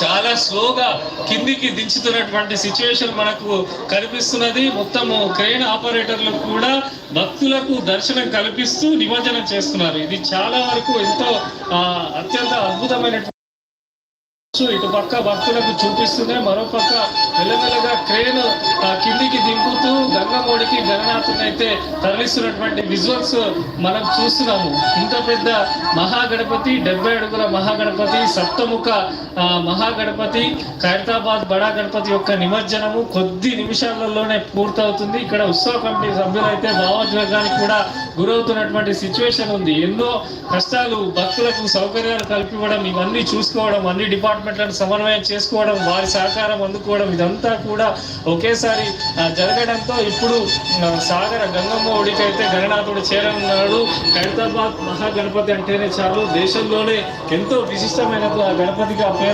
చాలా స్లోగా కిందికి దించుతున్నటువంటి సిచ్యువేషన్ మనకు కనిపిస్తున్నది. మొత్తము క్రెయిన్ ఆపరేటర్లు కూడా భక్తులకు దర్శనం కల్పిస్తూ నిమజ్జనం చేస్తున్నారు. ఇది చాలా వరకు ఎంతో ఆ, అత్యంత అద్భుతమైన ఇటు పక్క భక్తులకు చూపిస్తూనే మరో పక్క మెల్లమెల్లగా క్రేన్ ఆ, కిందికి దింపుతూ గంగమోడికి గణనాథుని తరలిస్తున్నటువంటి విజువల్స్ మనం చూస్తున్నాము. ఇంత పెద్ద మహాగణపతి డెబ్బై అడుగుల మహాగణపతి సప్తముఖ మహాగణపతి ఖైరతాబాద్ బడా గణపతి యొక్క నిమజ్జనము కొద్ది నిమిషాలలోనే పూర్తవుతుంది. ఇక్కడ ఉత్సవ కమిటీ సభ్యులైతే భావోద్వేగానికి కూడా గురవుతున్నటువంటి సిచ్యువేషన్ ఉంది. ఎన్నో కష్టాలు భక్తులకు సౌకర్యాలు కల్పివ్వడం ఇవన్నీ చూసుకోవడం అన్ని డిపార్ట్మెంట్లను సమన్వయం చేసుకోవడం వారి సహకారం అందుకోవడం ఇదంతా కూడా ఒకేసారి జరగడంతో ఇప్పుడు ఆ, సాగర గంగమ్మ ఒడికైతే గణనాథుడు చేరనున్నాడు హైదరాబాద్ మహాగణపతి అంటేనే చాలు. దేశంలోనే ఎంతో విశిష్టమైన గణపతిగా పేరు